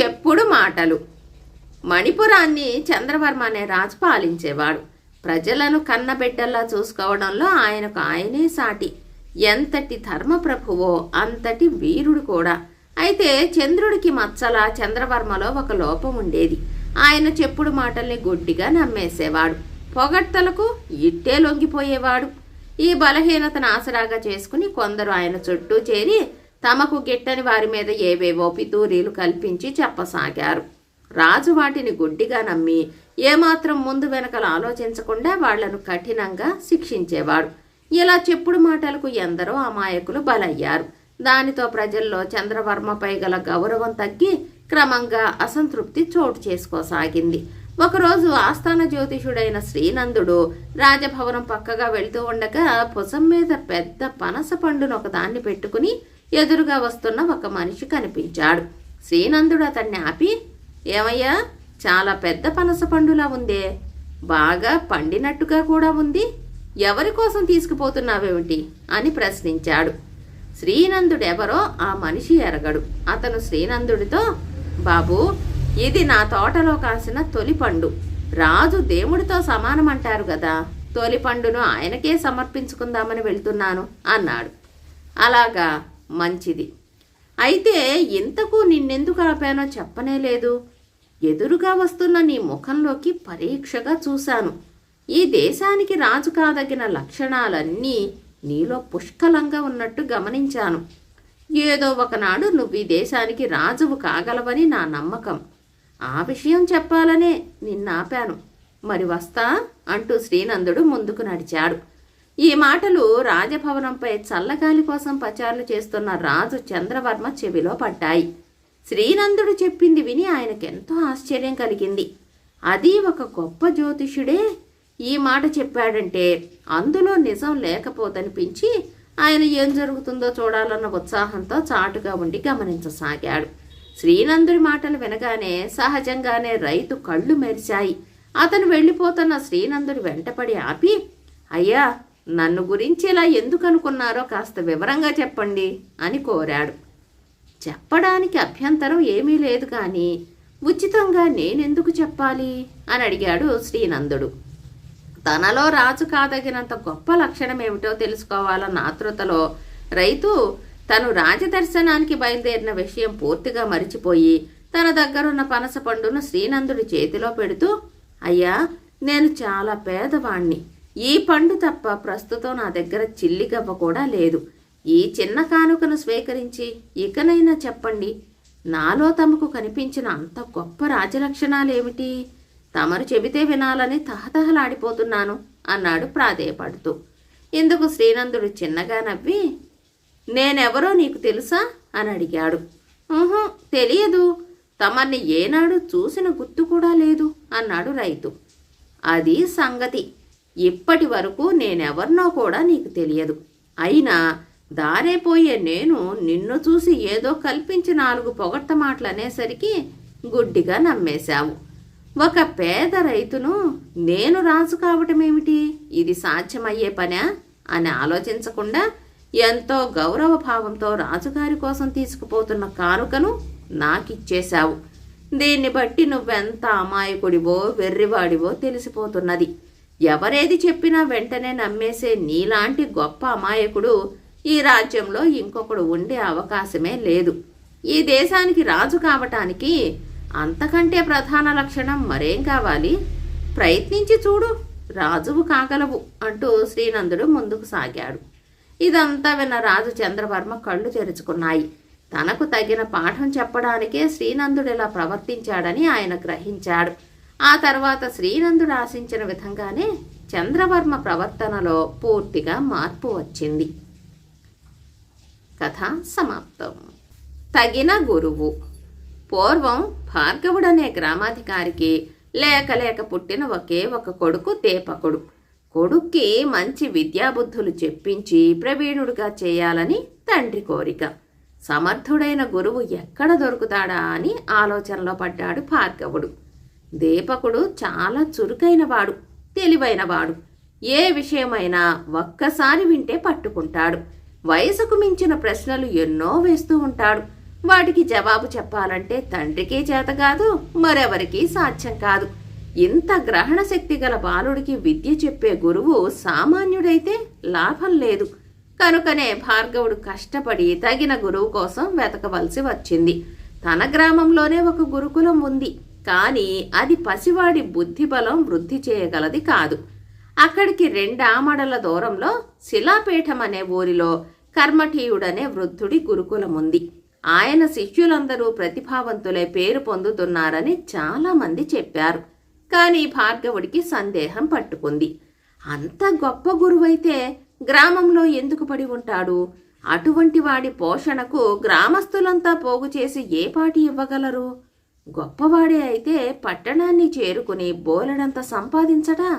చెప్పుడు మాటలు. మణిపురాన్ని చంద్రవర్మ అనే రాజు పాలించేవాడు. ప్రజలను కన్నబిడ్డల్లా చూసుకోవడంలో ఆయనకు ఆయనే సాటి. ఎంతటి ధర్మప్రభువో అంతటి వీరుడు కూడా. అయితే చంద్రుడికి మచ్చల చంద్రవర్మలో ఒక లోపం ఉండేది. ఆయన చెప్పుడు మాటల్ని గుడ్డిగా నమ్మేసేవాడు. పొగడ్తలకు ఇట్టే లొంగిపోయేవాడు. ఈ బలహీనతను ఆసరాగా చేసుకుని కొందరు ఆయన చుట్టూ చేరి తమకు గిట్టని వారి మీద ఏవేవో పితూరీలు కల్పించి చెప్పసాగారు. రాజు వాటిని గుడ్డిగా నమ్మి ఏమాత్రం ముందు వెనకలు ఆలోచించకుండా వాళ్ళను కఠినంగా శిక్షించేవాడు. ఇలా చెప్పుడు మాటలకు ఎందరో అమాయకులు బలయ్యారు. దానితో ప్రజల్లో చంద్రవర్మపై గల గౌరవం తగ్గి క్రమంగా అసంతృప్తి చోటు చేసుకోసాగింది. ఒకరోజు ఆస్థాన జ్యోతిషుడైన శ్రీనందుడు రాజభవనం పక్కగా వెళ్తూ ఉండగా పొసం మీద పెద్ద పనస పండును ఒకదాన్ని పెట్టుకుని ఎదురుగా వస్తున్న ఒక మనిషి కనిపించాడు. శ్రీనందుడు అతన్ని ఆపి ఏమయ్యా చాలా పెద్ద పనస పండులా ఉందే. బాగా పండినట్టుగా కూడా ఉంది. ఎవరి కోసం తీసుకుపోతున్నావేమిటి? అని ప్రశ్నించాడు. శ్రీనందుడెవరో ఆ మనిషి ఎరగడు. అతను శ్రీనందుడితో బాబు ఇది నా తోటలో కాసిన తొలి పండు. రాజు దేవుడితో సమానమంటారు కదా తొలి పండును ఆయనకే సమర్పించుకుందామని వెళ్తున్నాను అన్నాడు. అలాగా మంచిది. అయితే ఇంతకు నిన్నెందుకు ఆపానో చెప్పనే లేదు. ఎదురుగా వస్తున్న నీ ముఖంలోకి పరీక్షగా చూశాను. ఈ దేశానికి రాజు కాదగిన లక్షణాలన్నీ నీలో పుష్కలంగా ఉన్నట్టు గమనించాను. ఏదో ఒకనాడు నువ్వు ఈ దేశానికి రాజువు కాగలవని నా నమ్మకం. ఆ విషయం చెప్పాలనే నిన్నాపాను. మరి వస్తా అంటూ శ్రీనందుడు ముందుకు నడిచాడు. ఈ మాటలు రాజభవనంపై చల్లగాలి కోసం పచారులు చేస్తున్న రాజు చంద్రవర్మ చెవిలో పడ్డాయి. శ్రీనందుడు చెప్పింది విని ఆయనకెంతో ఆశ్చర్యం కలిగింది. అది ఒక గొప్ప జ్యోతిష్యుడే ఈ మాట చెప్పాడంటే అందులో నిజం లేకపోతనిపించి ఆయన ఏం జరుగుతుందో చూడాలన్న ఉత్సాహంతో చాటుగా ఉండి గమనించసాగాడు. శ్రీనందుడి మాటలు వినగానే సహజంగానే రైతు కళ్ళు మెరిశాయి. అతను వెళ్ళిపోతున్న శ్రీనందుడు వెంటపడి ఆపి అయ్యా నన్ను గురించి ఇలా ఎందుకు అనుకున్నారో కాస్త వివరంగా చెప్పండి అని కోరాడు. చెప్పడానికి అభ్యంతరం ఏమీ లేదు కానీ ఉచితంగా నేనెందుకు చెప్పాలి అని అడిగాడు శ్రీనందుడు. తనలో రాజు కాదగినంత గొప్ప లక్షణం ఏమిటో తెలుసుకోవాలన్న ఆతృతలో రైతు తను రాజదర్శనానికి బయలుదేరిన విషయం పూర్తిగా మరిచిపోయి తన దగ్గరున్న పనస పండును శ్రీనందుడి చేతిలో పెడుతూ అయ్యా నేను చాలా పేదవాణ్ణి. ఈ పండు తప్ప ప్రస్తుతం నా దగ్గర చిల్లిగవ్వ కూడా లేదు. ఈ చిన్న కానుకను స్వీకరించి ఇకనైనా చెప్పండి. నాలో తమకు కనిపించిన అంత గొప్ప రాజలక్షణాలేమిటి? తమరు చెబితే వినాలని తహతహలాడిపోతున్నాను అన్నాడు ప్రాధేయపడుతూ. ఇందుకు శ్రీనందుడు చిన్నగా నవ్వి నేనెవరో నీకు తెలుసా? అని అడిగాడు. "ఉహు, తెలియదు. తమర్ని ఏనాడు చూసిన గుర్తు కూడా లేదు అన్నాడు రైతు. అది సంగతి. ఇప్పటి వరకు నేనెవరినో కూడా నీకు తెలియదు. అయినా దారేపోయే నేను నిన్ను చూసి ఏదో కల్పించి నాలుగు పొగట్ట మాటలు అనేసరికి గుడ్డిగా నమ్మేశావు. ఒక పేద రైతును నేను రాజు కావటమేమిటి? ఇది సాధ్యమయ్యే పనా? అని ఆలోచించకుండా ఎంతో గౌరవ భావంతో రాజుగారి కోసం తీసుకుపోతున్న కానుకను నాకిచ్చేశావు. దీన్ని బట్టి నువ్వెంత అమాయకుడివో వెర్రివాడివో తెలిసిపోతున్నది. ఎవరేది చెప్పినా వెంటనే నమ్మేసే నీలాంటి గొప్ప అమాయకుడు ఈ రాజ్యంలో ఇంకొకడు ఉండే అవకాశమే లేదు. ఈ దేశానికి రాజు కావటానికి అంతకంటే ప్రధాన లక్షణం మరేం కావాలి? ప్రయత్నించి చూడు రాజువు కాగలవు అంటూ శ్రీనందుడు ముందుకు సాగాడు. ఇదంతా విన్న రాజు చంద్రవర్మ కళ్ళు తెరుచుకున్నాయి. తనకు తగిన పాఠం చెప్పడానికే శ్రీనందుడు ఇలా ప్రవర్తించాడని ఆయన గ్రహించాడు. ఆ తర్వాత శ్రీనందుడు ఆశించిన విధంగానే చంద్రవర్మ ప్రవర్తనలో పూర్తిగా మార్పు వచ్చింది. కథ సమాప్తం. తగిన గురువు. పూర్వం భార్గవుడనే గ్రామాధికారికి లేక లేక పుట్టిన ఒకే ఒక కొడుకు దేపకుడు. కొడుక్కి మంచి విద్యాబుద్ధులు చెప్పించి ప్రవీణుడిగా చేయాలని తండ్రి కోరిక. సమర్థుడైన గురువు ఎక్కడ దొరుకుతాడా అని ఆలోచనలో పడ్డాడు భార్గవుడు. దీపకుడు చాలా చురుకైనవాడు తెలివైనవాడు. ఏ విషయమైనా ఒక్కసారి వింటే పట్టుకుంటాడు. వయసుకు మించిన ప్రశ్నలు ఎన్నో వేస్తూ ఉంటాడు. వాటికి జవాబు చెప్పాలంటే తండ్రికి చేత కాదు మరెవరికీ సాధ్యం కాదు. ఇంత గ్రహణ శక్తి గల బాలుడికి విద్య చెప్పే గురువు సామాన్యుడైతే లాభం లేదు. కనుకనే భార్గవుడు కష్టపడి తగిన గురువు కోసం వెతకవలసి వచ్చింది. తన గ్రామంలోనే ఒక గురుకులం ఉంది. కానీ అది పసివాడి బుద్ధిబలం వృద్ధి చేయగలది కాదు. అక్కడికి రెండామడల దూరంలో శిలాపీఠం అనే ఊరిలో కర్మఠీయుడనే వృద్ధుడి గురుకులం ఉంది ఆయన శిష్యులందరూ ప్రతిభావంతులై పేరు పొందుతున్నారని చాలామంది చెప్పారు. కానీ భార్గవుడికి సందేహం పట్టుకుంది. అంత గొప్ప గురువైతే గ్రామంలో ఎందుకు పడి ఉంటాడు? అటువంటి వాడి పోషణకు గ్రామస్తులంతా పోగు చేసి ఏ పాటి ఇవ్వగలరు? గొప్పవాడే అయితే పట్టణాన్ని చేరుకుని బోలెడంత సంపాదించటా?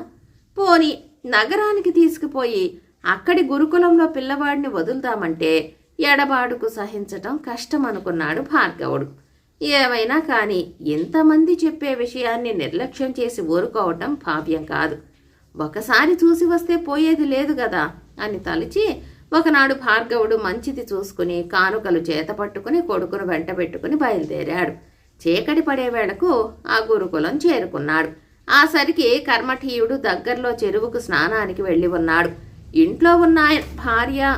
పోని నగరానికి తీసుకుపోయి అక్కడి గురుకులంలో పిల్లవాడిని వదులుతామంటే ఎడబాడుకు సహించటం కష్టం అనుకున్నాడు భార్గవుడు. ఏమైనా కానీ ఎంతమంది చెప్పే విషయాన్ని నిర్లక్ష్యం చేసి ఊరుకోవటం భావ్యం కాదు. ఒకసారి చూసి వస్తే పోయేది లేదు కదా అని తలిచి ఒకనాడు భార్గవుడు మంచిది చూసుకుని కానుకలు చేత పట్టుకుని కొడుకును వెంటబెట్టుకుని బయలుదేరాడు. చీకటి పడే వేళకు ఆ గురుకులం చేరుకున్నాడు. ఆ సరికి కర్మఠీయుడు దగ్గరలో చెరువుకు స్నానానికి వెళ్ళి ఉన్నాడు. ఇంట్లో ఉన్న భార్య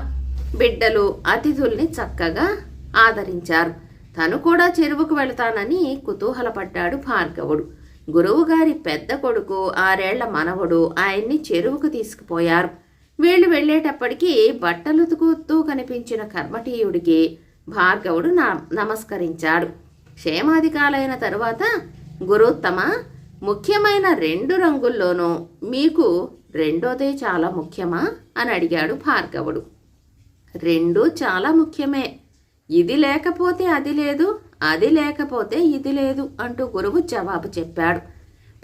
బిడ్డలు అతిథుల్ని చక్కగా ఆదరించారు. తను కూడా చెరువుకు వెళతానని కుతూహలపడ్డాడు భార్గవుడు. గురువుగారి పెద్ద కొడుకు ఆరేళ్ళ మనవడు ఆయన్ని చెరువుకు తీసుకుపోయారు. వీళ్ళు వెళ్ళేటప్పటికీ బట్టలుతుకుతూ కనిపించిన కర్మఠీయుడికి భార్గవుడు నమస్కరించాడు. క్షేమాధికాలైన తరువాత గురుత్తమ ముఖ్యమైన రెండు రంగుల్లోనూ మీకు రెండోదే చాలా ముఖ్యమా అని అడిగాడు భార్గవుడు. రెండు చాలా ముఖ్యమే. ఇది లేకపోతే అది లేదు అది లేకపోతే ఇది లేదు అంటూ గురువు జవాబు చెప్పాడు.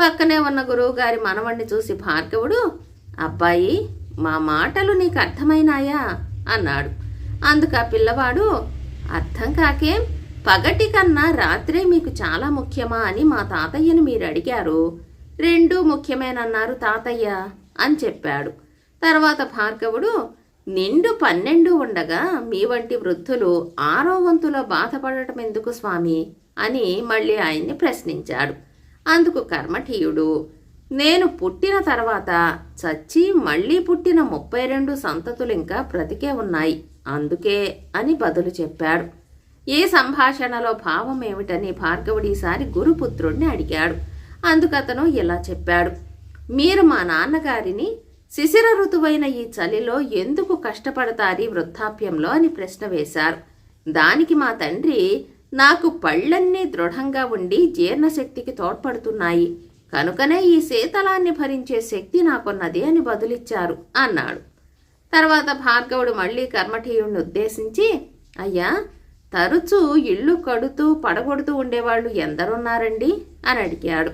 పక్కనే ఉన్న గురువు గారి మనవణ్ణి చూసి భార్గవుడు అబ్బాయి మా మాటలు నీకు అర్థమైనాయా? అన్నాడు. అందుకు ఆ పిల్లవాడు అర్థం కాకేం? పగటి కన్నా రాత్రే మీకు చాలా ముఖ్యమా అని మా తాతయ్యను మీరు అడిగారు. రెండూ ముఖ్యమేనన్నారు తాతయ్య అని చెప్పాడు. తర్వాత భార్గవుడు నిండు పన్నెండు ఉండగా మీ వంటి వృద్ధులు ఆరో వంతులో బాధపడటం ఎందుకు స్వామి? అని మళ్ళీ ఆయన్ని ప్రశ్నించాడు. అందుకు కర్మఠీయుడు నేను పుట్టిన తర్వాత చచ్చి మళ్ళీ పుట్టిన ముప్పై రెండు సంతతులు ఇంకా బ్రతికే ఉన్నాయి. అందుకే అని బదులు చెప్పాడు. ఏ సంభాషణలో భావం ఏమిటని భార్గవుడిసారి గురుపుత్రుణ్ణి అడిగాడు. అందుకతను ఇలా చెప్పాడు. మీరు మా నాన్నగారిని శిశిర ఋతువైన ఈ చలిలో ఎందుకు కష్టపడతారు వృద్ధాప్యంలో అని ప్రశ్న వేశారు. దానికి మా తండ్రి నాకు పళ్ళన్నీ దృఢంగా ఉండి జీర్ణశక్తికి తోడ్పడుతున్నాయి. కనుకనే ఈ శీతలాన్ని భరించే శక్తి నాకున్నది అని బదులిచ్చారు అన్నాడు. తర్వాత భార్గవుడు మళ్ళీ కర్మఠీయుణ్ణి ఉద్దేశించి అయ్యా తరచూ ఇళ్ళు కడుతూ పడగొడుతూ ఉండేవాళ్ళు ఎందరున్నారండి? అని అడిగాడు.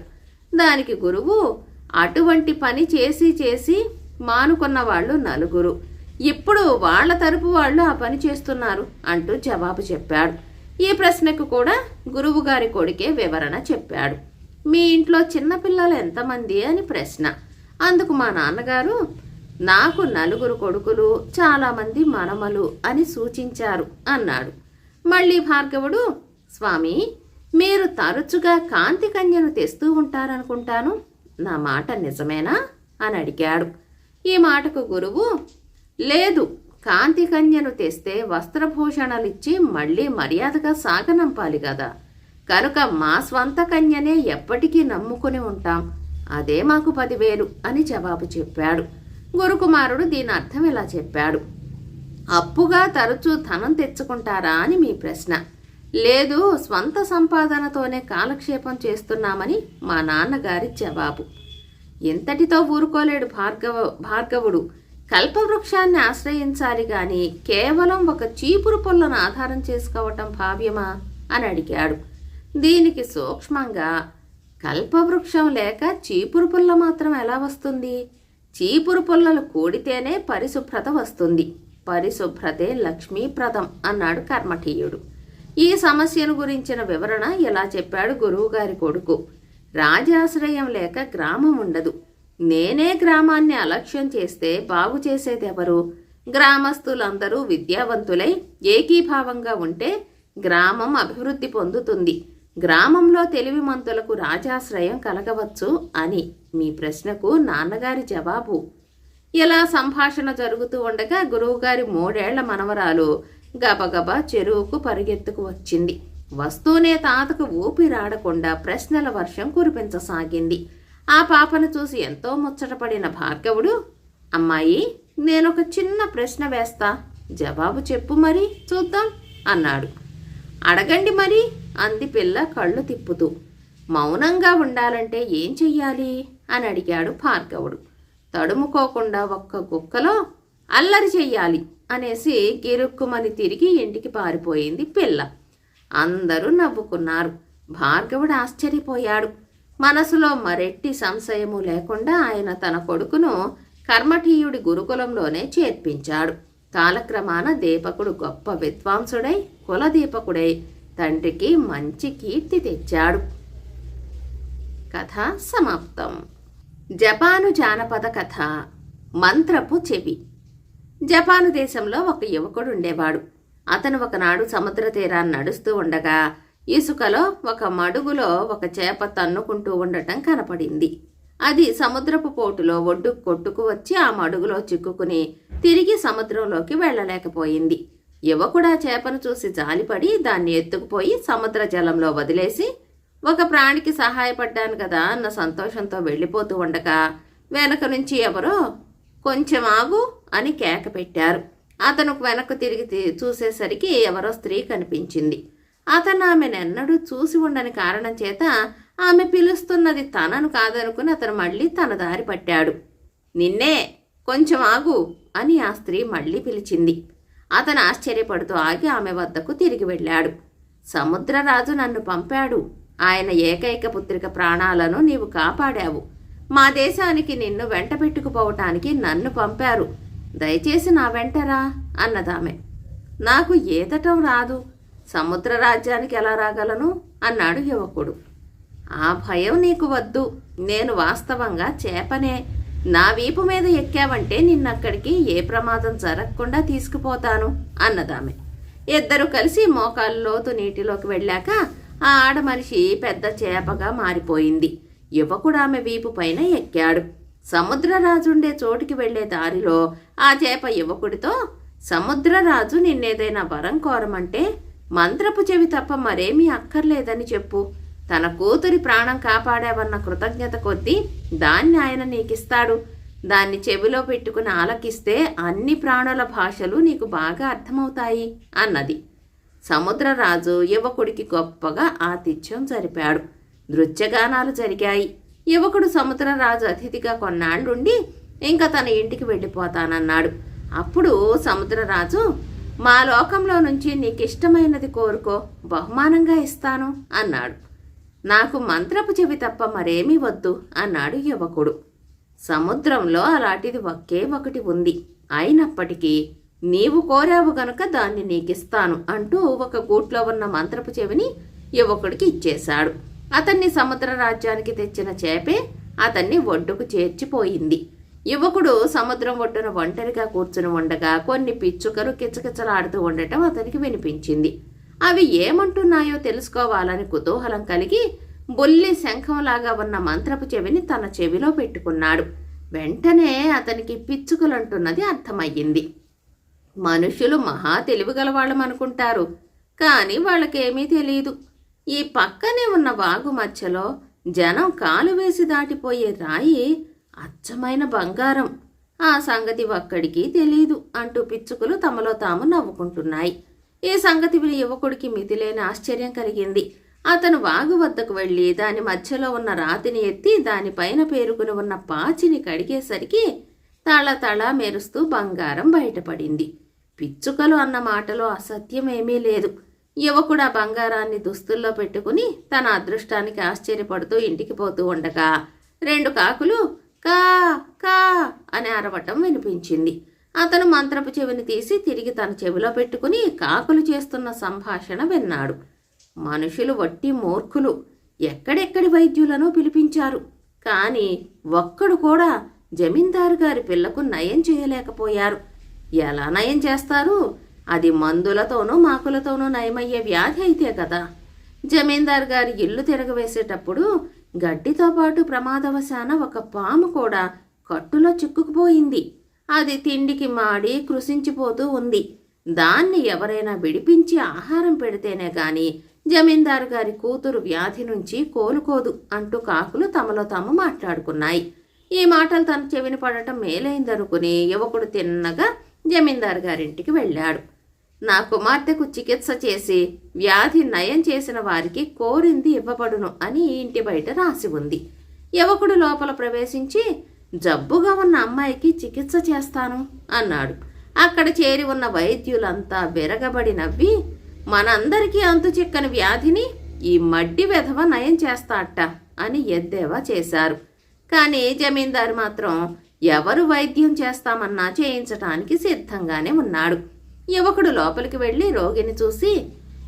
దానికి గురువు అటువంటి పని చేసి చేసి మానుకున్న వాళ్ళు నలుగురు. ఇప్పుడు వాళ్ళ తరపు వాళ్ళు ఆ పని చేస్తున్నారు అంటూ జవాబు చెప్పాడు. ఈ ప్రశ్నకు కూడా గురువు గారి కొడుకే వివరణ చెప్పాడు. మీ ఇంట్లో చిన్నపిల్లలు ఎంతమంది? అని ప్రశ్న. అందుకు మా నాన్నగారు నాకు నలుగురు కొడుకులు చాలామంది మనమలు అని సూచించారు అన్నాడు. మళ్ళీ భార్గవుడు స్వామి మీరు తరచుగా కాంతి కన్యను తెస్తూ ఉంటారనుకుంటాను. నా మాట నిజమేనా? అని అడిగాడు. ఈ మాటకు గురువు లేదు కాంతి కన్యను తెస్తే వస్త్రభూషణలిచ్చి మళ్ళీ మర్యాదగా సాగనంపాలి కదా కనుక మా స్వంత కన్యనే ఎప్పటికీ నమ్ముకుని ఉంటాం. అదే మాకు పదివేలు అని జవాబు చెప్పాడు. గురుకుమారుడు దీని అర్థం ఇలా చెప్పాడు. అప్పుగా తరచూ ధనం తెచ్చుకుంటారా అని మీ ప్రశ్న. లేదు స్వంత సంపాదనతోనే కాలక్షేపం చేస్తున్నామని మా నాన్నగారి జవాబు. ఎంతటితో ఊరుకోలేడు భార్గవ భార్గవుడు. కల్పవృక్షాన్ని ఆశ్రయించాలి గాని కేవలం ఒక చీపురు పుల్లను ఆధారం చేసుకోవటం భావ్యమా? అని అడిగాడు. దీనికి సూక్ష్మంగా కల్పవృక్షం లేక చీపురు పుల్ల మాత్రం ఎలా వస్తుంది? చీపురు పుల్లలు కూడితేనే పరిశుభ్రత వస్తుంది. పరిశుభ్రతే లక్ష్మీప్రదం అన్నాడు కర్మఠీయుడు. ఈ సమస్యను గురించిన వివరణ ఇలా చెప్పాడు గురువుగారి కొడుకు. రాజాశ్రయం లేక గ్రామం ఉండదు. నేనే గ్రామాన్ని అలక్ష్యం చేస్తే బాగు చేసేదెవరు గ్రామస్తులందరూ విద్యావంతులై ఏకీభావంగా ఉంటే గ్రామం అభివృద్ధి పొందుతుంది. గ్రామంలో తెలివిమంతులకు రాజాశ్రయం కలగవచ్చు అని మీ ప్రశ్నకు నాన్నగారి జవాబు. ఇలా సంభాషణ జరుగుతూ ఉండగా గురువుగారి మూడేళ్ళ మనవరాలు గబగబా చెరువుకు పరిగెత్తుకు వచ్చింది. వస్తూనే తాతకు ఊపిరాడకుండా ప్రశ్నల వర్షం కురిపించసాగింది. ఆ పాపను చూసి ఎంతో ముచ్చటపడిన భార్గవుడు అమ్మాయి నేనొక చిన్న ప్రశ్న వేస్తా. జవాబు చెప్పు మరి చూద్దాం అన్నాడు. అడగండి మరి అంది పిల్ల కళ్ళు తిప్పుతూ. మౌనంగా ఉండాలంటే ఏం చెయ్యాలి? అని అడిగాడు భార్గవుడు. తడుముకోకుండా ఒక్క గుక్కలో అల్లరి చెయ్యాలి అనేసి గిరుక్కుమని తిరిగి ఇంటికి పారిపోయింది పిల్ల. అందరూ నవ్వుకున్నారు. భార్గవుడు ఆశ్చర్యపోయాడు. మనసులో మరెట్టి సంశయము లేకుండా ఆయన తన కొడుకును కర్మఠీయుడి గురుకులంలోనే చేర్పించాడు. కాలక్రమాన దీపకుడు గొప్ప విద్వాంసుడై కులదీపకుడై తండ్రికి మంచి కీర్తి తెచ్చాడు. కథ సమాప్తం. జపాను జానపద కథ మంత్రపు చెవి. జపాను దేశంలో ఒక యువకుడు ఉండేవాడు. అతను ఒకనాడు సముద్ర తీరాన్ని నడుస్తూ ఉండగా ఇసుకలో ఒక మడుగులో ఒక చేప తన్నుకుంటూ ఉండటం కనపడింది. అది సముద్రపు పోటులో ఒడ్డు కొట్టుకు వచ్చి ఆ మడుగులో చిక్కుకుని తిరిగి సముద్రంలోకి వెళ్ళలేకపోయింది. యువకుడు ఆ చేపను చూసి జాలిపడి దాన్ని ఎత్తుకుపోయి సముద్ర జలంలో వదిలేసి ఒక ప్రాణికి సహాయపడ్డాను కదా అన్న సంతోషంతో వెళ్ళిపోతూ ఉండగా వెనక నుంచి ఎవరో కొంచెం ఆగు అని కేక పెట్టారు. అతను వెనక్కు తిరిగి తి- చూసేసరికి ఎవరో స్త్రీ కనిపించింది. అతను ఆమెనెన్నడూ చూసి ఉండని కారణం చేత ఆమె పిలుస్తున్నది తనను కాదనుకుని అతను మళ్ళీ తన దారి పట్టాడు. నిన్నే కొంచెం ఆగు అని ఆ స్త్రీ మళ్ళీ పిలిచింది. అతను ఆశ్చర్యపడుతూ ఆగి ఆమె వద్దకు తిరిగి వెళ్ళాడు. సముద్రరాజు నన్ను పంపాడు. ఆయన ఏకైక పుత్రిక ప్రాణాలను నీవు కాపాడావు. మా దేశానికి నిన్ను వెంట పెట్టుకుపోవటానికి నన్ను పంపారు. దయచేసి నా వెంటరా? అన్నదామె. నాకు ఏదటం రాదు. సముద్ర రాజ్యానికి ఎలా రాగలను? అన్నాడు యువకుడు. ఆ భయం నీకు వద్దు. నేను వాస్తవంగా చేపనే. నా వీపు మీద ఎక్కావంటే నిన్నక్కడికి ఏ ప్రమాదం జరగకుండా తీసుకుపోతాను అన్నదామె. ఇద్దరు కలిసి మోకాలు లోతు నీటిలోకి వెళ్ళాక ఆ ఆడమనిషి పెద్ద చేపగా మారిపోయింది. యువకుడు ఆమె వీపు పైన ఎక్కాడు. సముద్రరాజుండే చోటికి వెళ్ళే దారిలో ఆ చేప యువకుడితో సముద్రరాజు నిన్నేదైనా వరం కోరమంటే మంత్రపు చెవి తప్ప మరేమీ అక్కర్లేదని చెప్పు. తన కూతురి ప్రాణం కాపాడావన్న కృతజ్ఞత కొద్దీ దాన్ని ఆయన నీకిస్తాడు. దాన్ని చెవిలో పెట్టుకుని ఆలకిస్తే అన్ని ప్రాణుల భాషలు నీకు బాగా అర్థమవుతాయి అన్నది. సముద్రరాజు యువకుడికి గొప్పగా ఆతిథ్యం జరిపాడు. నృత్యగానాలు జరిగాయి. యువకుడు సముద్రరాజు అతిథిగా కొన్నాళ్ళుండి ఇంకా తన ఇంటికి వెళ్ళిపోతానన్నాడు. అప్పుడు సముద్రరాజు మా లోకంలో నుంచి నీకు ఇష్టమైనది కోరుకో బహుమానంగా ఇస్తాను అన్నాడు. నాకు మంత్రపు చెవి తప్ప మరేమీ వద్దు అన్నాడు యువకుడు. సముద్రంలో అలాంటిది ఒకే ఒకటి ఉంది. అయినప్పటికీ నీవు కోరావు గనుక దాన్ని నీకిస్తాను అంటూ ఒక గూట్లో ఉన్న మంత్రపు చెవిని యువకుడికి ఇచ్చేశాడు. అతన్ని సముద్ర రాజ్యానికి తెచ్చిన చేపే అతన్ని ఒడ్డుకు చేర్చిపోయింది. యువకుడు సముద్రం ఒడ్డున ఒంటరిగా కూర్చుని ఉండగా కొన్ని పిచ్చుకలు కిచకిచలాడుతూ ఉండటం అతనికి వినిపించింది. అవి ఏమంటున్నాయో తెలుసుకోవాలని కుతూహలం కలిగి బొల్లి శంఖంలాగా ఉన్న మంత్రపు చెవిని తన చెవిలో పెట్టుకున్నాడు. వెంటనే అతనికి పిచ్చుకలంటున్నది అర్థమయ్యింది. మనుషులు మహా తెలివిగలవాళ్ళం అనుకుంటారు కానీ వాళ్ళకేమీ తెలియదు ఈ పక్కనే ఉన్న వాగు మధ్యలో జనం కాలు వేసి దాటిపోయే రాయి అచ్చమైన బంగారం. ఆ సంగతి ఒక్కడికి తెలీదు అంటూ పిచ్చుకలు తమలో తాము నవ్వుకుంటున్నాయి. ఈ సంగతి విని యువకుడికి మితిలేని ఆశ్చర్యం కలిగింది. అతను వాగు వద్దకు వెళ్ళి దాని మధ్యలో ఉన్న రాతిని ఎత్తి దానిపైన పేరుకుని ఉన్న పాచిని కడిగేసరికి తళ తళ మెరుస్తూ బంగారం బయటపడింది. పిచ్చుకలు అన్న మాటలో అసత్యమేమీ లేదు. యువకుడు ఆ బంగారాన్ని దుస్తుల్లో పెట్టుకుని తన అదృష్టానికి ఆశ్చర్యపడుతూ ఇంటికి పోతూ ఉండగా రెండు కాకులు కా కా అని అరవటం వినిపించింది. అతను మంత్రపు చెవిని తీసి తిరిగి తన చెవిలో పెట్టుకుని కాకులు చేస్తున్న సంభాషణ విన్నాడు. మనుషులు వట్టి మూర్ఖులు. ఎక్కడెక్కడి వైద్యులను పిలిపించారు? కానీ ఒక్కడు కూడా జమీందారు గారి పిల్లకు నయం చేయలేకపోయారు. ఎలా నయం చేస్తారు? అది మందులతోనూ మాకులతోనూ నయమయ్యే వ్యాధి అయితే కదా. జమీందార్ గారి ఇల్లు తిరగవేసేటప్పుడు గడ్డితో పాటు ప్రమాదవశాన ఒక పాము కూడా కట్టులో చిక్కుకుపోయింది. అది తిండికి మాడి కృషించిపోతూ ఉంది. దాన్ని ఎవరైనా విడిపించి ఆహారం పెడితేనే గాని జమీందారు గారి కూతురు వ్యాధి నుంచి కోలుకోదు అంటూ కాకులు తమలో తాము మాట్లాడుకున్నాయి. ఈ మాటలు తన చెవిన పడటం మేలైందనుకుని యువకుడు తిన్నగా జమీందారు గారింటికి వెళ్ళాడు. నా కుమార్తెకు చికిత్స చేసి వ్యాధి నయం చేసిన వారికి కోరింది ఇవ్వబడును అని ఇంటి బయట రాసి ఉంది. యువకుడు లోపల ప్రవేశించి జబ్బుగా ఉన్న అమ్మాయికి చికిత్స చేస్తాను అన్నాడు. అక్కడ చేరి ఉన్న వైద్యులంతా విరగబడి నవ్వి మనందరికీ అంతు చిక్కని వ్యాధిని ఈ మడ్డి వెధవ నయం చేస్తాట అని ఎద్దేవా చేశారు. కానీ జమీందారు మాత్రం ఎవరు వైద్యం చేస్తామన్నా చేయించటానికి సిద్ధంగానే ఉన్నాడు. యువకుడు లోపలికి వెళ్ళి రోగిని చూసి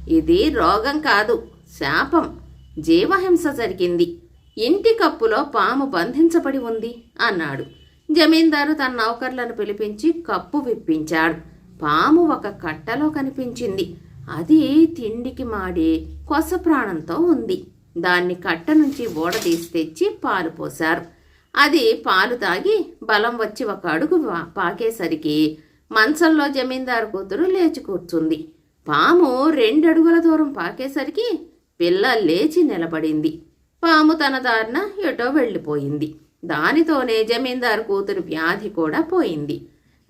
ఇది రోగం కాదు శాపం. జీవహింస జరిగింది. ఇంటి కప్పులో పాము బంధించబడి ఉంది అన్నాడు. జమీందారు తన నౌకర్లను పిలిపించి కప్పు విప్పించాడు. పాము ఒక కట్టలో కనిపించింది. అది తిండికి మాడి కొస ప్రాణంతో ఉంది. దాన్ని కట్ట నుంచి ఓడదీసి తెచ్చి పాలు పోశారు. అది పాలు తాగి బలం వచ్చి ఒక అడుగు పాకేసరికి మంచంలో జమీందారు కూతురు లేచి కూర్చుంది. పాము రెండడుగుల దూరం పాకేసరికి పిల్ల లేచి నిలబడింది. పాము తన దారిన ఎటో వెళ్ళిపోయింది. దానితోనే జమీందారు కూతురు వ్యాధి కూడా పోయింది.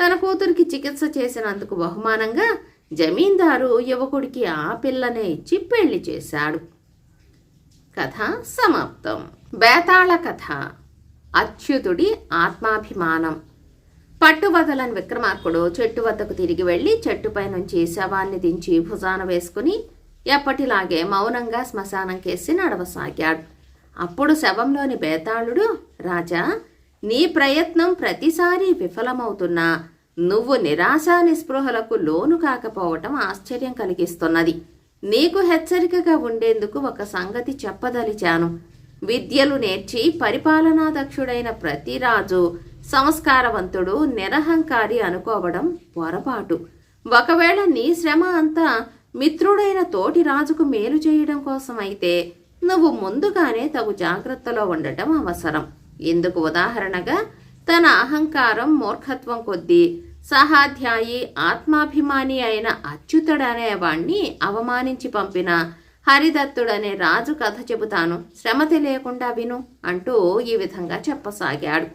తన కూతురికి చికిత్స చేసినందుకు బహుమానంగా జమీందారు యువకుడికి ఆ పిల్లనే ఇచ్చి పెళ్ళి చేశాడు. కథ సమాప్తం. బేతాళ కథ. అచ్యుతుడి ఆత్మాభిమానం. పట్టువదలని విక్రమార్కుడు చెట్టు వద్దకు తిరిగి వెళ్ళి చెట్టుపై నుంచి శవాన్ని దించి భుజాన వేసుకుని ఎప్పటిలాగే మౌనంగా శ్మశానం కేసి నడవసాగాడు. అప్పుడు శవంలోని బేతాళుడు రాజా నీ ప్రయత్నం ప్రతిసారి విఫలమవుతున్నా. నువ్వు నిరాశా నిస్పృహలకు లోను కాకపోవటం ఆశ్చర్యం కలిగిస్తున్నది. నీకు హెచ్చరికగా ఉండేందుకు ఒక సంగతి చెప్పదలిచాను. విద్యలు నేర్చి పరిపాలనా దక్షుడైన ప్రతి రాజు సంస్కారవంతుడు నిరహంకారి అనుకోవడం పొరపాటు. ఒకవేళ నీ శ్రమ అంతా మిత్రుడైన తోటి రాజుకు మేలు చేయడం కోసమైతే నువ్వు ముందుగానే తగు జాగ్రత్తలో ఉండటం అవసరం. ఇందుకు ఉదాహరణగా తన అహంకారం మూర్ఖత్వం కొద్దీ సహాధ్యాయి ఆత్మాభిమాని అయిన అచ్యుతుడనేవాణ్ణి అవమానించి పంపిన హరిదత్తుడనే రాజు కథ చెబుతాను. శ్రమ తెలియకుండా విను అంటూ ఈ విధంగా చెప్పసాగాడు.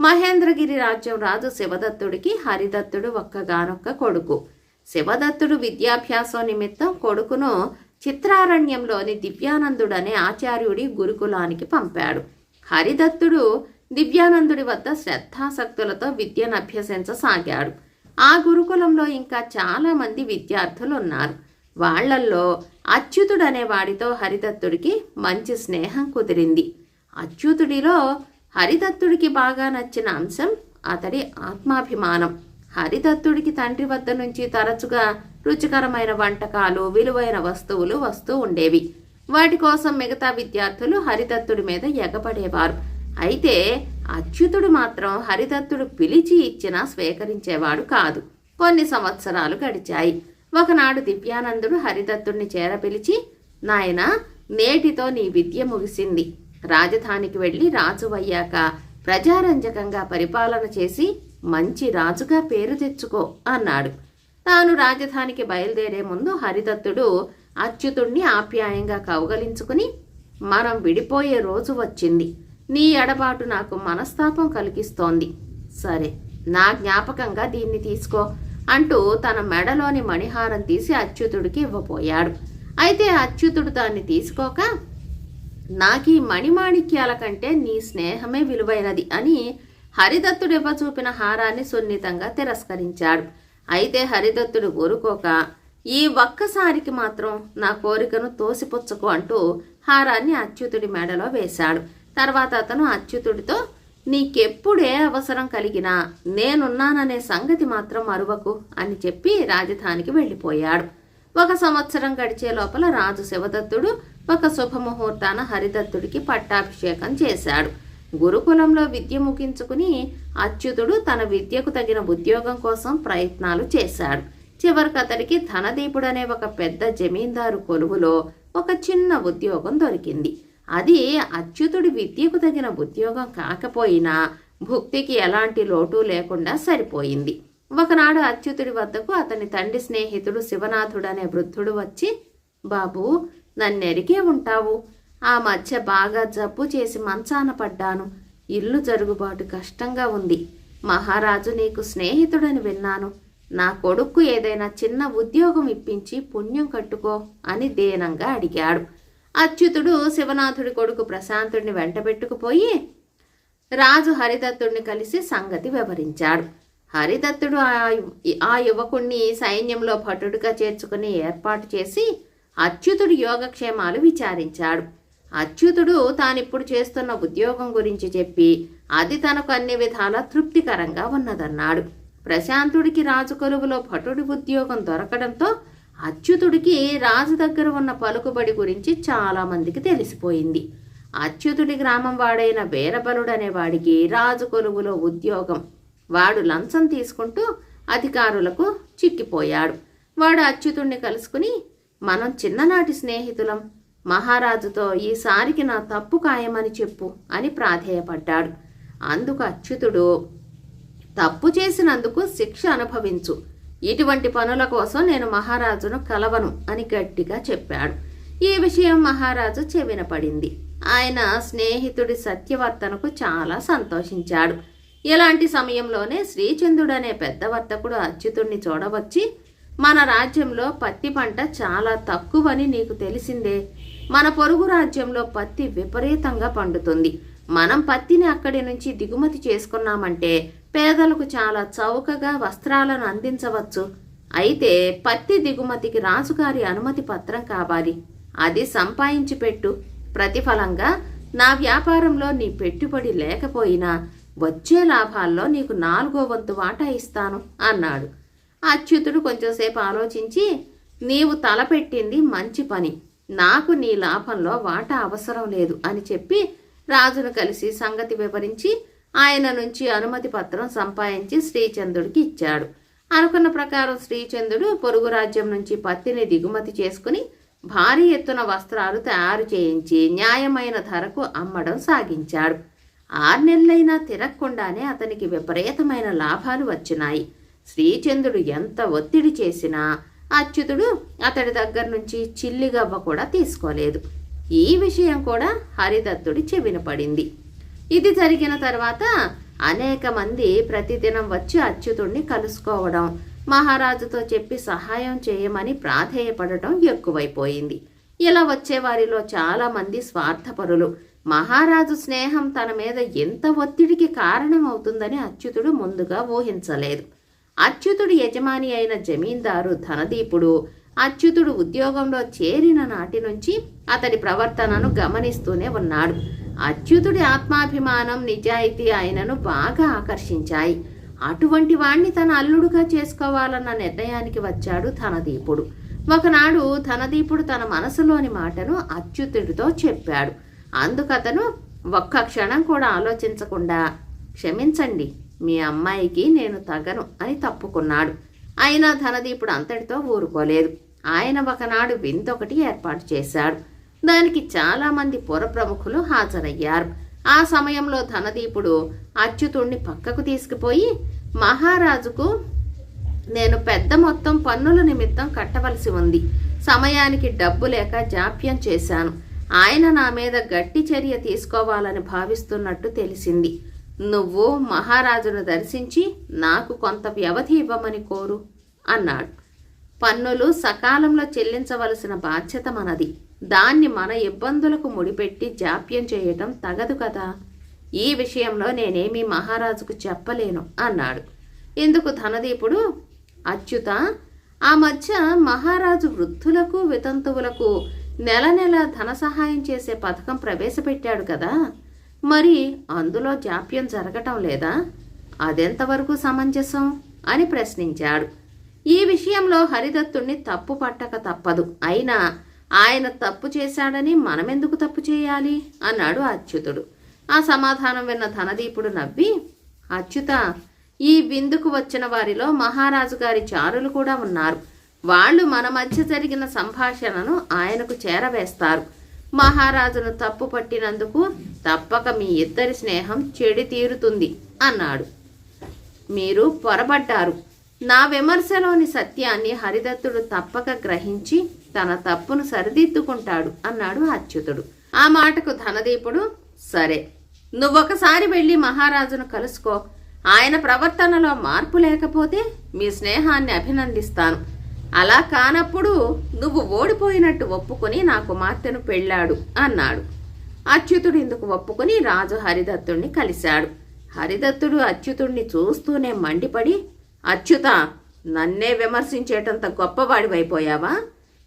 మహేంద్రగిరి రాజ్యం రాజు శివదత్తుడికి హరిదత్తుడు ఒక్కగానొక్క కొడుకు. శివదత్తుడు విద్యాభ్యాసం నిమిత్తం కొడుకును చిత్రారణ్యంలోని దివ్యానందుడనే ఆచార్యుడి గురుకులానికి పంపాడు. హరిదత్తుడు దివ్యానందుడి వద్ద శ్రద్ధాసక్తులతో విద్యను అభ్యసించసాగాడు. ఆ గురుకులంలో ఇంకా చాలామంది విద్యార్థులు ఉన్నారు వాళ్ళల్లో అచ్యుతుడనే వాడితో హరిదత్తుడికి మంచి స్నేహం కుదిరింది. అచ్యుతుడిలో హరిదత్తుడికి బాగా నచ్చిన అంశం అతడి ఆత్మాభిమానం. హరిదత్తుడికి తండ్రి వద్ద నుంచి తరచుగా రుచికరమైన వంటకాలు విలువైన వస్తువులు వస్తూ ఉండేవి. వాటి కోసం మిగతా విద్యార్థులు హరిదత్తుడి మీద ఎగబడేవారు. అయితే అచ్యుతుడు మాత్రం హరిదత్తుడు పిలిచి ఇచ్చినా స్వీకరించేవాడు కాదు. కొన్ని సంవత్సరాలు గడిచాయి. ఒకనాడు దివ్యానందుడు హరిదత్తుడిని చేరపిలిచి నాయన నేటితో నీ విద్య ముగిసింది. రాజధానికి వెళ్ళి రాజువయ్యాక ప్రజారంజకంగా పరిపాలన చేసి మంచి రాజుగా పేరు తెచ్చుకో అన్నాడు. తాను రాజధానికి బయలుదేరే ముందు హరిదత్తుడు అచ్యుతుణ్ణి ఆప్యాయంగా కౌగలించుకుని మనం విడిపోయే రోజు వచ్చింది. నీ ఎడబాటు నాకు మనస్తాపం కలిగిస్తోంది. సరే నా జ్ఞాపకంగా దీన్ని తీసుకో. అంటూ తన మెడలోని మణిహారం తీసి అచ్యుతుడికి ఇవ్వబోయాడు. అయితే అచ్యుతుడు దాన్ని తీసుకోక నాకీ మణిమాణిక్యాల కంటే నీ స్నేహమే విలువైనది అని హరిదత్తుడు ఇవ్వచూపిన హారాన్ని సున్నితంగా తిరస్కరించాడు. అయితే హరిదత్తుడు ఊరుకోక ఈ ఒక్కసారికి మాత్రం నా కోరికను తోసిపుచ్చకు అంటూ హారాన్ని అచ్యుతుడి మెడలో వేశాడు. తర్వాత అతను అచ్యుతుడితో నీకెప్పుడే అవసరం కలిగినా నేనున్నాననే సంగతి మాత్రం మరువకు అని చెప్పి రాజధానికి వెళ్ళిపోయాడు. ఒక సంవత్సరం గడిచే లోపల రాజు శివదత్తుడు ఒక శుభముహూర్తాన హరిదత్తుడికి పట్టాభిషేకం చేశాడు. గురుకులంలో విద్య ముగించుకుని అచ్యుతుడు తన విద్యకు తగిన ఉద్యోగం కోసం ప్రయత్నాలు చేశాడు. చివరికి అతడికి ధనదీపుడనే ఒక పెద్ద జమీందారు కొలువులో ఒక చిన్న ఉద్యోగం దొరికింది. అది అచ్యుతుడి విద్యకు తగిన ఉద్యోగం కాకపోయినా భుక్తికి ఎలాంటి లోటు లేకుండా సరిపోయింది. ఒకనాడు అచ్యుతుడి వద్దకు అతని తండ్రి స్నేహితుడు శివనాథుడు అనే వృద్ధుడు వచ్చి బాబు నన్నెరికే ఉంటావు? ఆ మధ్య బాగా జబ్బు చేసి మంచాన పడ్డాను. ఇల్లు జరుగుబాటు కష్టంగా ఉంది. మహారాజు నీకు స్నేహితుడని విన్నాను. నా కొడుక్కు ఏదైనా చిన్న ఉద్యోగం ఇప్పించి పుణ్యం కట్టుకో అని దీనంగా అడిగాడు. అచ్యుతుడు శివనాథుడి కొడుకు ప్రశాంతుడిని వెంటబెట్టుకుపోయి రాజు హరిదత్తుడిని కలిసి సంగతి వివరించాడు. హరిదత్తుడు ఆ ఆ యువకుణ్ణి సైన్యంలో భటుడిగా చేర్చుకుని ఏర్పాటు చేసి అచ్యుతుడి యోగక్షేమాలు విచారించాడు. అచ్యుతుడు తానిప్పుడు చేస్తున్న ఉద్యోగం గురించి చెప్పి అది తనకు అన్ని విధాలా తృప్తికరంగా ఉన్నదన్నాడు. ప్రశాంతుడికి రాజు కొలువులో భటుడి ఉద్యోగం దొరకడంతో అచ్యుతుడికి రాజు దగ్గర ఉన్న పలుకుబడి గురించి చాలామందికి తెలిసిపోయింది. అచ్యుతుడి గ్రామం వాడైన వీరబలుడనే వాడికి రాజు కొలువులో ఉద్యోగం. వాడు లంచం తీసుకుంటూ అధికారులకు చిక్కిపోయాడు. వాడు అచ్యుతుణ్ణి కలుసుకుని మనం చిన్ననాటి స్నేహితులం. మహారాజుతో ఈసారికి నా తప్పు ఖాయమని చెప్పు అని ప్రాధేయపడ్డాడు. అందుకు అచ్యుతుడు తప్పు చేసినందుకు శిక్ష అనుభవించు. ఇటువంటి పనుల కోసం నేను మహారాజును కలవను అని గట్టిగా చెప్పాడు. ఈ విషయం మహారాజు చెవిన పడింది. ఆయన స్నేహితుడి సత్యవర్తనకు చాలా సంతోషించాడు. ఇలాంటి సమయంలోనే శ్రీచంద్రుడు అనే పెద్ద వర్తకుడు అచ్యుతుణ్ణి చూడవచ్చి మన రాజ్యంలో పత్తి పంట చాలా తక్కువని నీకు తెలిసిందే. మన పొరుగు రాజ్యంలో పత్తి విపరీతంగా పండుతుంది. మనం పత్తిని అక్కడి నుంచి దిగుమతి చేసుకున్నామంటే పేదలకు చాలా చౌకగా వస్త్రాలను అందించవచ్చు. అయితే పత్తి దిగుమతికి రాజుగారి అనుమతి పత్రం కావాలి. అది సంపాదించి పెట్టు. ప్రతిఫలంగా నా వ్యాపారంలో నీ పెట్టుబడి లేకపోయినా వచ్చే లాభాల్లో నీకు నాలుగో వంతు వాటా ఇస్తాను అన్నాడు. అచ్యుతుడు కొంచెంసేపు ఆలోచించి నీవు తలపెట్టింది మంచి పని. నాకు నీ లాభంలో వాటా అవసరం లేదు అని చెప్పి రాజును కలిసి సంగతి వివరించి ఆయన నుంచి అనుమతి పత్రం సంపాదించి శ్రీచంద్రుడికి ఇచ్చాడు. అనుకున్న ప్రకారం శ్రీచంద్రుడు పొరుగు రాజ్యం నుంచి పత్తిని దిగుమతి చేసుకుని భారీ ఎత్తున వస్త్రాలు తయారు చేయించి న్యాయమైన ధరకు అమ్మడం సాగించాడు. ఆరు నెలలైనా తిరగకుండానే అతనికి విపరీతమైన లాభాలు వచ్చినాయి. శ్రీచంద్రుడు ఎంత ఒత్తిడి చేసినా అచ్యుతుడు అతడి దగ్గర నుంచి చిల్లిగవ్వ కూడా తీసుకోలేదు. ఈ విషయం కూడా హరిదత్తుడి చెవిన పడింది. ఇది జరిగిన తర్వాత అనేక మంది ప్రతిదినం వచ్చి అచ్యుతుడిని కలుసుకోవడం మహారాజుతో చెప్పి సహాయం చేయమని ప్రాధేయపడటం ఎక్కువైపోయింది. ఇలా వచ్చేవారిలో చాలామంది స్వార్థపరులు. మహారాజు స్నేహం తన మీద ఎంత ఒత్తిడికి కారణమవుతుందని అచ్యుతుడు ముందుగా ఊహించలేదు. అచ్యుతుడి యజమాని అయిన జమీందారు ధనదీపుడు అచ్యుతుడు ఉద్యోగంలో చేరిన నాటి నుంచి అతడి ప్రవర్తనను గమనిస్తూనే ఉన్నాడు. అచ్యుతుడి ఆత్మాభిమానం నిజాయితీ ఆయనను బాగా ఆకర్షించాయి. అటువంటి వాణ్ణి తన అల్లుడుగా చేసుకోవాలన్న నిర్ణయానికి వచ్చాడు ధనదీపుడు. ఒకనాడు ధనదీపుడు తన మనసులోని మాటను అచ్యుతుడితో చెప్పాడు. అందుకతను ఒక్క క్షణం కూడా ఆలోచించకుండా క్షమించండి మీ అమ్మాయికి నేను తగను అని తప్పుకున్నాడు. అయినా ధనదీపుడు అంతటితో ఊరుకోలేదు. ఆయన ఒకనాడు విందొకటి ఏర్పాటు చేశాడు. దానికి చాలామంది పురప్రముఖులు హాజరయ్యారు. ఆ సమయంలో ధనదీపుడు అచ్యుతుణ్ణి పక్కకు తీసుకుపోయి మహారాజుకు నేను పెద్ద మొత్తం పన్నుల నిమిత్తం కట్టవలసి ఉంది. సమయానికి డబ్బు లేక జాప్యం చేశాను. ఆయన నా మీద గట్టి చర్య తీసుకోవాలని భావిస్తున్నట్టు తెలిసింది. నువ్వు మహారాజును దర్శించి నాకు కొంత వ్యవధి ఇవ్వమని కోరు అన్నాడు. పన్నులు సకాలంలో చెల్లించవలసిన బాధ్యత మనది. దాన్ని మన ఇబ్బందులకు ముడిపెట్టి జాప్యం చేయటం తగదు కదా. ఈ విషయంలో నేనేమీ మహారాజుకు చెప్పలేను అన్నాడు. ఇందుకు ధనదీపుడు అచ్యుత ఆ మధ్య మహారాజు వృద్ధులకు వితంతువులకు నెల నెల ధన సహాయం చేసే పథకం ప్రవేశపెట్టాడు కదా. మరి అందులో జాప్యం జరగటం లేదా? అదెంతవరకు సమంజసం? అని ప్రశ్నించాడు. ఈ విషయంలో హరిదత్తుణ్ణి తప్పు పట్టక తప్పదు. అయినా ఆయన తప్పు చేశాడని మనమెందుకు తప్పు చేయాలి? అన్నాడు అచ్యుతుడు. ఆ సమాధానం విన్న ధనదీపుడు నవ్వి అచ్యుత ఈ విందుకు వచ్చిన వారిలో మహారాజు గారి చారులు కూడా ఉన్నారు. వాళ్ళు మన మధ్య జరిగిన సంభాషణను ఆయనకు చేరవేస్తారు. మహారాజును తప్పు పట్టినందుకు తప్పక మీ ఇద్దరి స్నేహం చెడి తీరుతుంది అన్నాడు. మీరు పొరబడ్డారు. నా విమర్శలోని సత్యాన్ని హరిదత్తుడు తప్పక గ్రహించి తన తప్పును సరిదిద్దుకుంటాడు అన్నాడు అచ్యుతుడు. ఆ మాటకు ధనదీపుడు సరే నువ్వొకసారి వెళ్ళి మహారాజును కలుసుకో. ఆయన ప్రవర్తనలో మార్పు లేకపోతే మీ స్నేహాన్ని అభినందిస్తాను. అలా కానప్పుడు నువ్వు ఓడిపోయినట్టు ఒప్పుకొని నా కుమార్తెను పెళ్ళాడు అన్నాడు. అచ్యుతుడు ఇందుకు ఒప్పుకొని రాజు హరిదత్తుణ్ణి కలిశాడు. హరిదత్తుడు అచ్యుతుణ్ణి చూస్తూనే మండిపడి అచ్యుత నన్నే విమర్శించేటంత గొప్పవాడివైపోయావా?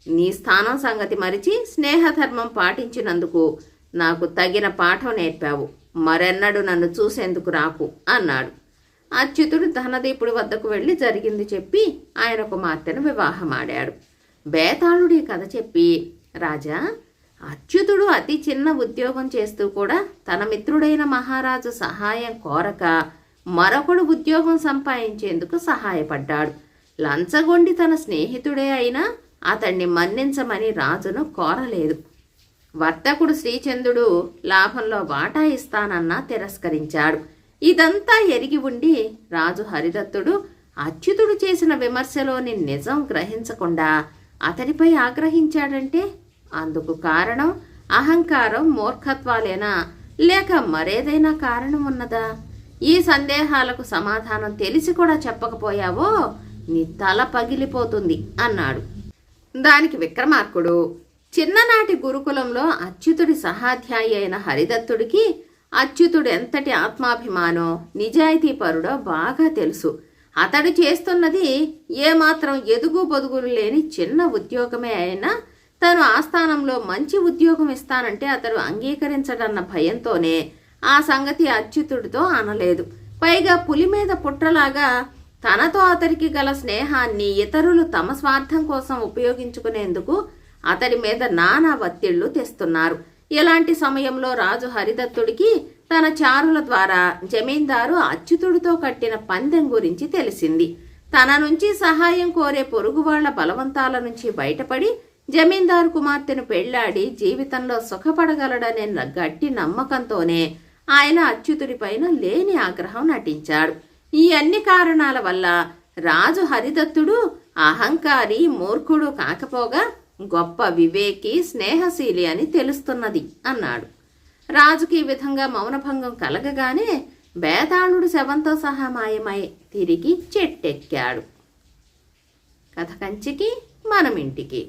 నీ స్థానం సంగతి మరిచి స్నేహధర్మం పాటించినందుకు నాకు తగిన పాఠం నేర్పావు. మరెన్నడు నన్ను చూసేందుకు రాకు అన్నాడు. అచ్యుతుడు ధనదీపుడి వద్దకు వెళ్ళి జరిగింది చెప్పి ఆయన కుమార్తెను వివాహమాడాడు. బేతాళుడి కథ చెప్పి రాజా అచ్యుతుడు అతి చిన్న ఉద్యోగం చేస్తూ కూడా తన మిత్రుడైన మహారాజు సహాయం కోరక మరొకడు ఉద్యోగం సంపాదించేందుకు సహాయపడ్డాడు. లంచగొండి తన స్నేహితుడే అయినా అతన్ని మన్నించమని రాజును కోరలేదు. వర్తకుడు శ్రీచంద్రుడు లాభంలో వాటా ఇస్తానన్నా తిరస్కరించాడు. ఇదంతా ఎరిగి ఉండి రాజు హరిదత్తుడు అచ్యుతుడు చేసిన విమర్శలోని నిజం గ్రహించకుండా అతడిపై ఆగ్రహించాడంటే అందుకు కారణం అహంకారం మూర్ఖత్వాలేనా? లేక మరేదైనా కారణం ఉన్నదా? ఈ సందేహాలకు సమాధానం తెలిసి కూడా చెప్పకపోయావో నీ తల పగిలిపోతుంది అన్నాడు. దానికి విక్రమార్కుడు చిన్ననాటి గురుకులంలో అచ్యుతుడి సహాధ్యాయి అయిన హరిదత్తుడికి అచ్యుతుడు ఎంతటి ఆత్మాభిమానో నిజాయితీపరుడో బాగా తెలుసు. అతడు చేస్తున్నది ఏమాత్రం ఎదుగు బొదుగులు లేని చిన్న ఉద్యోగమే అయినా తను ఆస్థానంలో మంచి ఉద్యోగం ఇస్తానంటే అతడు అంగీకరించడన్న భయంతోనే ఆ సంగతి అచ్యుతుడితో అనలేదు. పైగా పులి మీద పుట్రలాగా తనతో అతడికి గల స్నేహాన్ని ఇతరులు తమ స్వార్థం కోసం ఉపయోగించుకునేందుకు అతడి మీద నానా వత్తిళ్ళు తెస్తున్నారు. ఇలాంటి సమయంలో రాజు హరిదత్తుడికి తన చారుల ద్వారా జమీందారు అచ్యుతుడితో కట్టిన పందెం గురించి తెలిసింది. తన నుంచి సహాయం కోరే పొరుగువాళ్ళ బలవంతాల నుంచి బయటపడి జమీందారు కుమార్తెను పెళ్ళాడి జీవితంలో సుఖపడగలడనే గట్టి నమ్మకంతోనే ఆయన అచ్యుతుడిపైన లేని ఆగ్రహం నటించాడు. ఈ అన్ని కారణాల వల్ల రాజు హరిదత్తుడు అహంకారి మూర్ఖుడు కాకపోగా గొప్ప వివేకి స్నేహశీలి అని తెలుస్తున్నది అన్నాడు. రాజుకి ఈ విధంగా మౌనభంగం కలగగానే బేతాళుడు శవంతో సహా మాయమై తిరిగి చెట్టెక్కాడు. కథ కంచికి మనమింటికి.